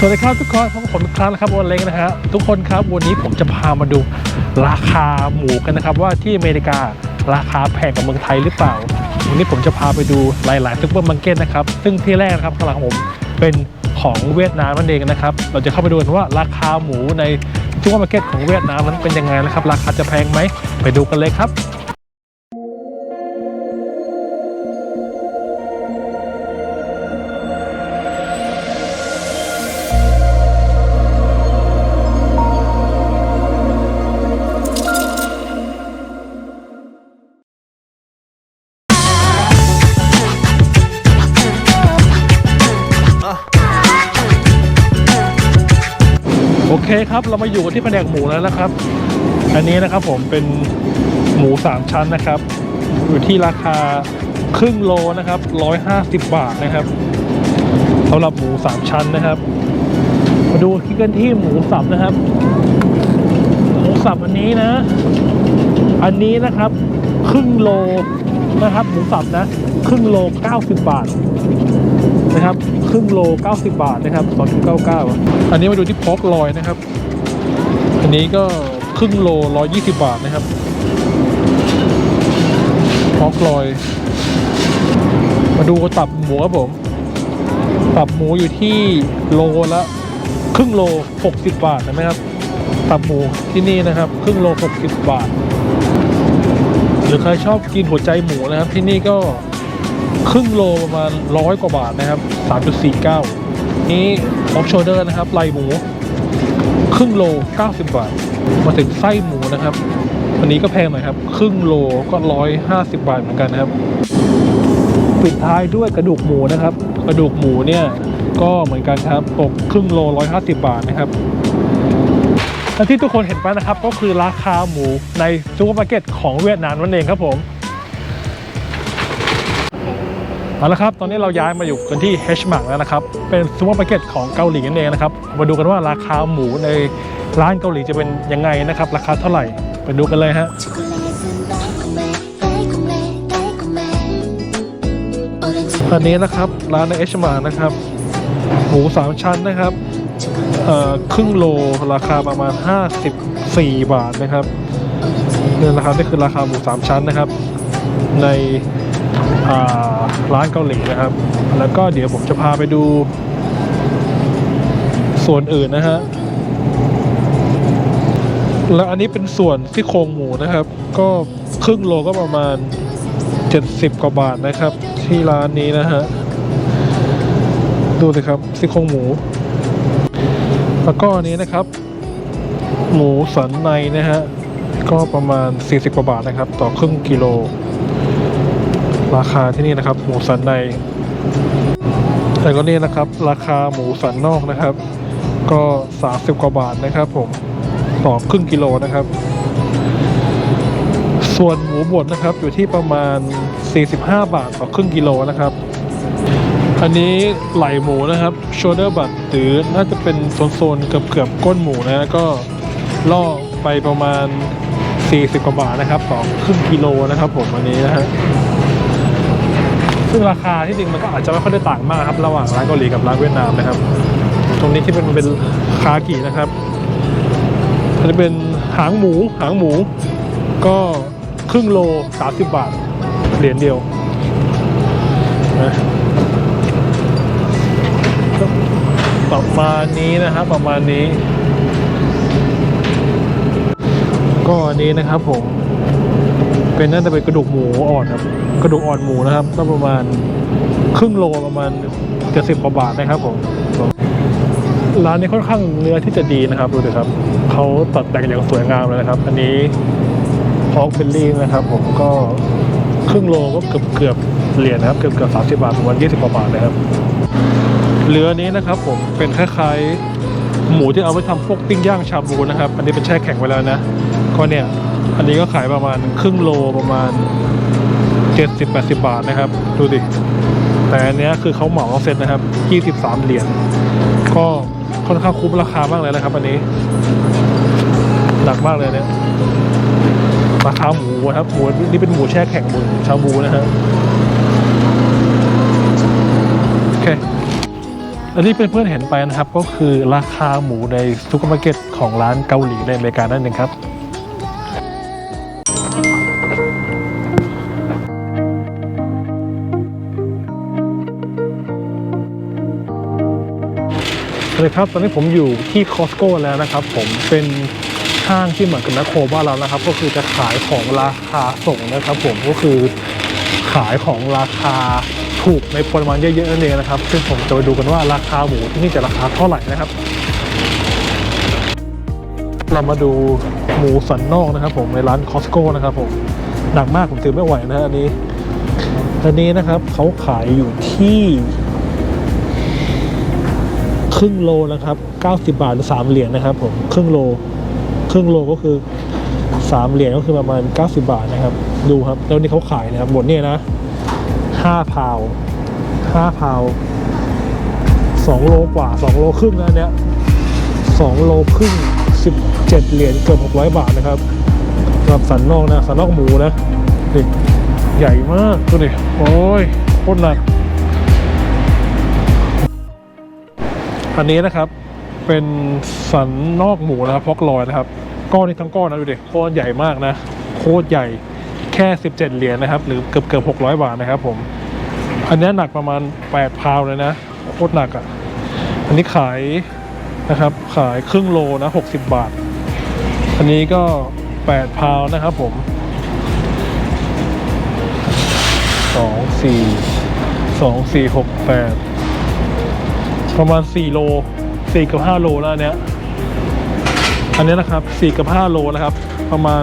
สวัสดีครับทุกคนพบกับผมอีกครั้งนะครับวันเล้งนะฮะทุกคนครับวันนี้ผมจะพามาดูราคาหมูกันนะครับ ว่าที่อเมริการาคาแพงกว่าเมืองไทยหรือเปล่า วันนี้ผมจะพาไปดูหลายๆซุปเปอร์มาร์เก็ตนะครับซึ่งที่แรกนะครับข้างหลังผมเป็นของเวียดนามนั่นเองนะครับ เราจะเข้าไปดูกันว่าราคาหมูในซุปเปอร์มาร์เก็ตของเวียดนามนั้นเป็นยังไงนะครับ ราคาจะแพงไหมไปดูกันเลยครับ โอเคครับเรามาอยู่ที่แผนกหมูแล้วนะครับ อันนี้นะครับผมเป็นหมูสามชั้นนะครับ อยู่ที่ราคาครึ่งโลนะครับร้อยห้าสิบบาทนะครับสำหรับหมูสามชั้นนะครับ มาดูที่กันที่หมูสับนะครับ หมูสับอันนี้นะ อันนี้นะครับ ครึ่งโลนะครับ หมูสับนะ ครึ่งโล90บาท นะครับ ครึ่งโล 90 บาทนะครับ2.99อันนี้มาดูที่พอกลอยนะครับ อันนี้ก็ครึ่งโล 120 บาทนะครับพอกลอย มาดูตับหมูครับผมตับหมูอยู่ที่โลละครึ่งโล 60 บาทนะครับตับหมูที่นี่นะครับ ครึ่งโล 60 บาท หรือใครชอบกินหัวใจหมูนะครับที่นี่ก็ ครึ่งโลประมาณร้อยกว่าบาทนะครับ 3.49 นี่ออฟโชเดอร์นะครับไหลหมู ครึ่งโล 90 บาท มาถึงไส้หมูนะครับอันนี้ก็แพงหน่อยครับ ครึ่งโลก็ 150 บาทเหมือนกันนะครับ ปิดท้ายด้วยกระดูกหมูนะครับ กระดูกหมูเนี่ยก็เหมือนกันครับตกครึ่งโล 150 บาทนะครับและที่ทุกคนเห็นไปนะครับ ก็คือราคาหมูในซูเปอร์มาร์เก็ตของเวียดนามนั่นเองครับผม เอาละครับ ตอนนี้เราย้ายมาอยู่กันที่ H m a r k แล้วนะครับ เป็นซูเปอร์มาร์เก็ตของเกาหลีนั่นเองนะครับ มาดูกันว่าราคาหมูในร้านเกาหลีจะเป็นยังไงนะครับ ราคาเท่าไหร่ ไปดูกันเลยฮะ ตอนนี้นะครับร้านใน H m a r k นะครับ หมูสามชั้นนะครับครึ่งโลราคาประมาณ 54 บาทนะครับนี่นะครับนี่คือราคาหมูสามชั้นนะครับ ใน ร้านเกาหลีนะครับ แล้วก็เดี๋ยวผมจะพาไปดูส่วนอื่นนะฮะแล้วอันนี้เป็นส่วนที่โครงหมูนะครับ ก็ครึ่งโลก็ประมาณ 70 กว่าบาทนะครับ ที่ร้านนี้นะฮะดูสิครับซี่โครงหมู แล้วก็อันนี้นะครับ หมูสันในนะฮะก็ประมาณ 40 กว่าบาทนะครับ ต่อครึ่งกิโล ราคาที่นี่นะครับ หมูสันในแต่ก็นี่นะครับ ราคาหมูสันนอกนะครับ ก็30กว่าบาทนะครับ ผมต่อครึ่งกิโลนะครับ ส่วนหมูบดนะครับ อยู่ที่ประมาณ 45 บาทต่อครึ่งกิโลนะครับ อันนี้ไหล่หมูนะครับ shoulder butt หรือน่าจะเป็นโซนๆเกือบๆก้นหมูนะก็ล่อไปประมาณ 40 กว่าบาทนะครับต่อครึ่งกิโลนะครับผมอันนี้นะฮะ ซึ่งราคาที่จริงมันก็อาจจะไม่ค่อยได้ต่างมากครับระหว่างร้านเกาหลีกับร้านเวียดนามนะครับ ตรงนี้ที่เป็นเป็นคากินะครับอันนี้เป็นหางหมูหางหมู ก็ครึ่งโล 30 บาท เหรียญเดียวนะประมาณนี้นะครับประมาณนี้ ก็อันนี้นะครับผม เป็นน่าจะเป็นกระดูกหมูอ่อนครับ กระดูกอ่อนหมูนะครับก็ประมาณครึ่งโลประมาณเจ็ดสิบกว่าบาทนะครับผมร้านนี้ค่อนข้างเนื้อที่จะดีนะครับดูสิครับเขาตัดแต่งอย่างสวยงามเลยนะครับ อันนี้พอกเบลลี่นะครับ ผมก็ครึ่งโลก็เกือบเกือบเหรียญนะครับเกือบเกือบสามสิบบาทประมาณยี่สิบกว่าบาทนะครับเรือนี้นะครับ ผมเป็นคล้ายๆหมูที่เอาไปทำพวกปิ้งย่างชาบูนะครับ อันนี้เป็นแช่แข็งไว้แล้วนะก็เนี่ยอันนี้ก็ขายประมาณครึ่งโลประมาณ 70-80 บาทนะครับ ดูดิ แต่อันเนี้ยคือเขาเหมาเซ็ตนะครับ 23 เหรียญ ก็ค่อนข้างคุ้มราคามากเลยนะครับ อันนี้ หนักมากเลยเนี่ยราคาหมูครับ หมูนี่เป็นหมูแช่แข็งหมูชาบูนะฮะโอเคอันนี้เป็นเพื่อนๆเห็นไปนะครับ ก็คือราคาหมูในซูเปอร์มาร์เก็ตของร้านเกาหลีในอเมริกานั่นเองครับ สวัสดีครับ ตอนนี้ผมอยู่ที่คอสโก้แล้วนะครับ ผมเป็นห้างที่เหมือนกับแมคโครบ้านเรานะครับ ก็คือจะขายของราคาส่งนะครับ ผมก็คือขายของราคาถูกในปริมาณเยอะๆนั่นเองนะครับ ซึ่งผมจะไปดูกันว่าราคาหมูที่นี่จะราคาเท่าไหร่นะครับ เรามาดูหมูสันนอกนะครับ ผมในร้านคอสโก้นะครับ ผมหนักมากผมถือไม่ไหวนะฮะอันนี้อันนี้นะครับเขาขายอยู่ที่ ครึ่งโลนะครับ 90 บาทหรือ3เหรียญนะครับผมครึ่งโล ครึ่งโลก็คือ 3 เหรียญก็คือประมาณ 90 บาทนะครับ ดูครับแล้วนี่เขาขายนะครับหมดเนี่ยนะ5พาว5พาว2โลกว่า 2 โลครึ่งนะเนี้ย2โลครึ่ง 17 เหรียญเกือบ600 บาทนะครับสำหรับสันนอกนะสันนอกหมูนะนี่ใหญ่มากดูดิโอ้ยโคตรหนัก อันนี้นะครับเป็นสันนอกหมูนะครับพอกลอยนะครับ ก้อนนี้ทั้งก้อนนะดูดิก้อนใหญ่มากนะ โคตรใหญ่แค่ 17 เหรียญนะครับ หรือเกือบเกือบ600 บาทนะครับผม อันนี้หนักประมาณ8พาวเลยนะโคตรหนักอะ อันนี้ขายนะครับ ขายครึ่งโลนะ60 บาท อันนี้ก็8พาวนะครับผมสองสี่สองสี่หกแประมาณ 4 โล4กับ5โลแล้วเนี้ยอันเนี้ยนะครับ4กับ5โลนะครับ ประมาณ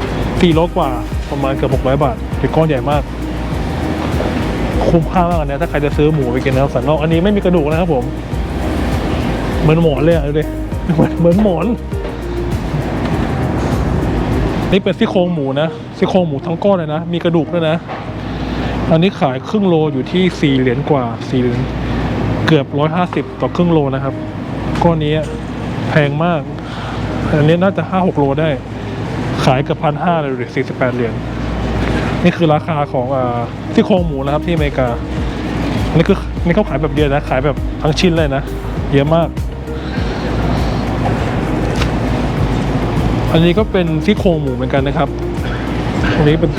4โลกว่าประมาณเกือบ600 บาทเป็นก้อนใหญ่มาก คุ้มค่ามากอันเนี้ยถ้าใครจะซื้อหมูไปกินนะครับสันนอกอันนี้ไม่มีกระดูกนะครับผมเหมือนหมอนเลยอะดูดิเหมือนเหมือนหมอนนี่เป็นซี่โครงหมูนะซี่โครงหมูทั้งก้อนเลยนะ มีกระดูกด้วยนะ อันนี้ขายครึ่งโลอยู่ที่4เหรียญกว่า4เหรียญ กือบ150ต่อครึ่งโลนะครับ ก้อนนี้แพงมาก อันนี้น่าจะ5-6โลได้ ขายเกือบพันห้าเลยดูดิ48เหรียญ นี่คือราคาของอที่โครงหมูนะครับที่อเมริกานนี้คือนี่เขาขายแบบเดียวนะ ขายแบบทั้งชิ้นเลยนะ เยอะมาก อันนี้ก็เป็นที่โครงหมูเหมือนกันนะครับ อันนี้เป็น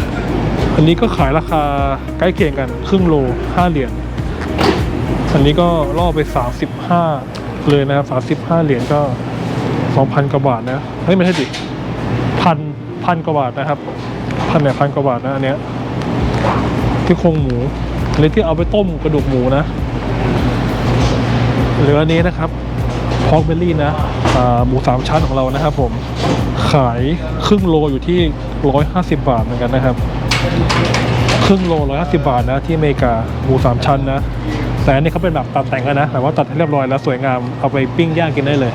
อันนี้ก็ขายราคาใกล้เคียงกันครึ่งโล5เหรียญ อันนี้ก็ล่อไป 35 เลยนะครับ35 เหรียญก็ 2,000 กว่าบาทนะ เฮ้ยไม่ใช่ดิพันพันกว่าบาทนะครับพันเนี่ยพันกว่าบาทนะอันเนี้ยที่โครงหมูเลยที่เอาไปต้มกระดูกหมูนะ หรืออันนี้นะครับพอกเบลลี่นะหมูสามชั้นของเรานะครับผมขายครึ่งโลอยู่ที่ 150 บาทเหมือนกันนะครับ ครึ่งโลร้อยห้าสิบาทนะที่อเมริกาหมูสามชั้นนะ แต่อันนี้เขาเป็นแบบตัดแต่งกันนะแบบว่าตัดให้เรียบร้อยแล้วสวยงามเอาไปปิ้งย่างกินได้เลย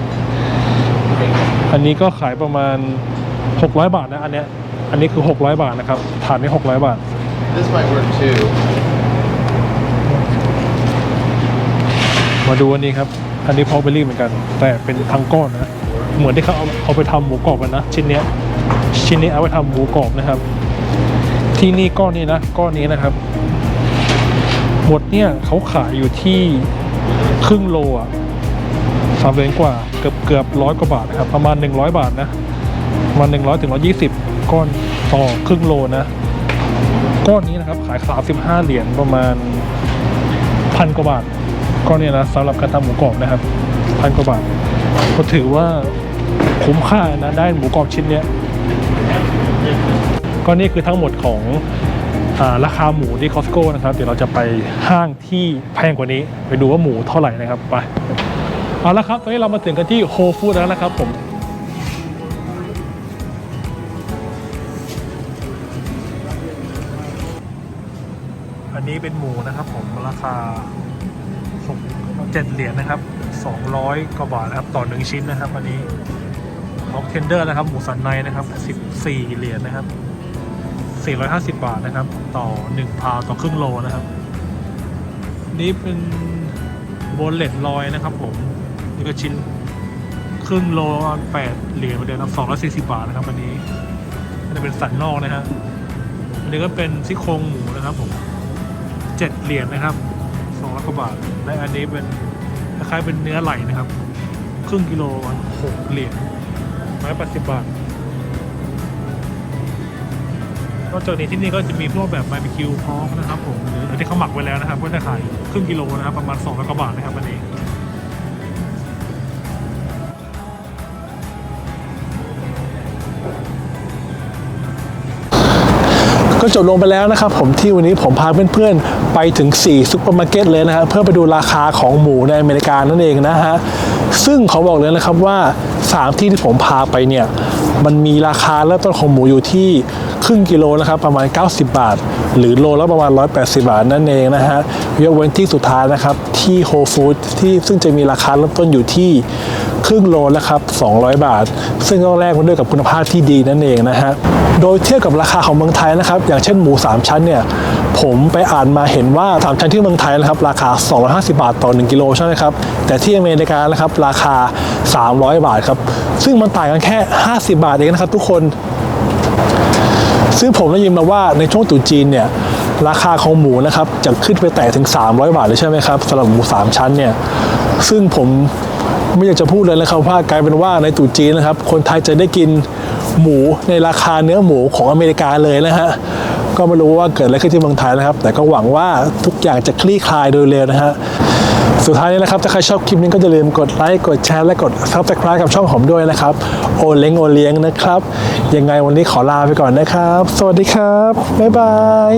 อันนี้ก็ขายประมาณ 600 บาทนะอันเนี้ยอันนี้คือ 600 บาทนะครับถาดนี้600 บาท This might work too. มาดูอันนี้ครับ อันนี้พอกเบลลี่เหมือนกัน แต่เป็นทั้งก้อนนะ เหมือนที่เขาเอาเอาไปทำหมูกรอบกันนะ ชิ้นเนี้ย ชิ้นนี้เอาไปทำหมูกรอบนะครับ ที่นี่ก้อนนี้นะ ก้อนนี้นะครับ หมดเนี่ยเขาขายอยู่ที่ครึ่งโลอะสามเหรียญกว่าเกือบเกือบร้อยกว่าบาทครับประมาณ 100 บาทนะประมาณ100ถึง120 ก้อนต่อครึ่งโลนะ ก้อนนี้นะครับขาย 35 เหรียญประมาณพันกว่าบาทก้อนนี้นะสำหรับการทำหมูกรอบนะครับพันกว่าบาทก็ถือว่าคุ้มค่านะได้หมูกรอบชิ้นเนี้ยก็นี่คือทั้งหมดของ ราคาหมูที่คอสโก้นะครับ เดี๋ยวเราจะไปห้างที่แพงกว่านี้ ไปดูว่าหมูเท่าไหร่นะครับไปเอาละครับตอนนี้เรามาถึงกันที่โฮฟูดแล้วนะครับผมอันนี้เป็นหมูนะครับผมราคาเจ็ดเหรียญนะครับสองร้อยกว่าบาทนะครับต่อหนึ่งชิ้นนะครับ อันนี้ฮอกเทนเดอร์นะครับ หมูสันในนะครับสิบสี่เหรียญนะครับสี่ร้อยห้าสิบบาทนะครับ ต่อหนึ่งพาวต่อครึ่งโลนะครับ นี่เป็นโบนเลตลอยนะครับผม นี่ก็ชิ้นครึ่งโลแปดเหรียญเหมือนเดิมครับสองร้อยสี่สิบบาทนะครับอันนี้อันนี้เป็นสันนอกนะฮะอันนี้ก็เป็นซี่โครงหมูนะครับผมเจ็ดเหรียญนะครับสองร้อยกว่าบาท และอันนี้เป็นคล้ายๆเป็นเนื้อไหลนะครับ ครึ่งกิโลหกเหรียญร้อยแปดสิบบาท นอกจากนี้ที่นี่ก็จะมีพวกแบบบาร์บีคิวพร้อมนะครับผมหรือที่เขาหมักไว้แล้วนะครับก็จะขายครึ่งกิโลนะครับประมาณ2องร้อยกว่าบาทนะครับอันนี้ก็จบลงไปแล้วนะครับผมที่วันนี้ผมพาเพื่อนๆ ไปถึง 4 ซุปเปอร์มาร์เก็ตเลยนะฮะเพื่อไปดูราคาของหมูในอเมริกานั่นเองนะฮะซึ่งเขาบอกเลยนะครับว่า 3 ที่ที่ผมพาไปเนี่ย มันมีราคาเริ่มต้นของหมูอยู่ที่ครึ่งกิโลนะครับประมาณ 90 บาท หรือโลละประมาณ 180 บาทนั่นเองนะฮะยกเว้นที่สุดท้ายนะครับที่โฮฟู้ดที่ซึ่งจะมีราคาเริ่มต้นอยู่ที่ครึ่งโลนะครับ 200 บาท ซึ่งก็แลกมาด้วยกับคุณภาพที่ดีนั่นเองนะฮะ โดยเทียบกับราคาของเมืองไทยนะครับ อย่างเช่นหมู 3 ชั้นเนี่ย ผมไปอ่านมาเห็นว่า 3 ชั้นที่เมืองไทยนะครับ ราคา 250 บาทต่อ 1 กิโลใช่ไหมครับ แต่ที่อเมริกานะครับ ราคา 300 บาทครับ ซึ่งมันต่างกันแค่ 50 บาทเองนะครับทุกคน ซึ่งผมได้ยินมาว่าในช่วงตุจีนเนี่ยราคาของหมูนะครับจะขึ้นไปแตะถึง 300 บาทเลยใช่ไหมครับสำหรับหมู 3 ชั้นเนี่ยซึ่งผมไม่อยากจะพูดเลยนะครับว่ากลายเป็นว่าในตุจีนนะครับ คนไทยจะได้กินหมูในราคาเนื้อหมูของอเมริกาเลยนะฮะก็ไม่รู้ว่าเกิดอะไรขึ้นที่เมืองไทยนะครับ แต่ก็หวังว่าทุกอย่างจะคลี่คลายโดยเร็วนะฮะ สุดท้ายนี้นะครับ ถ้าใครชอบคลิปนี้ก็อย่าลืมกดไลค์กดแชร์และกด subscribe กับช่องผมด้วยนะครับ โอเล้งโอเลี้ยงนะครับ ยังไงวันนี้ขอลาไปก่อนนะครับ สวัสดีครับ บ๊ายบาย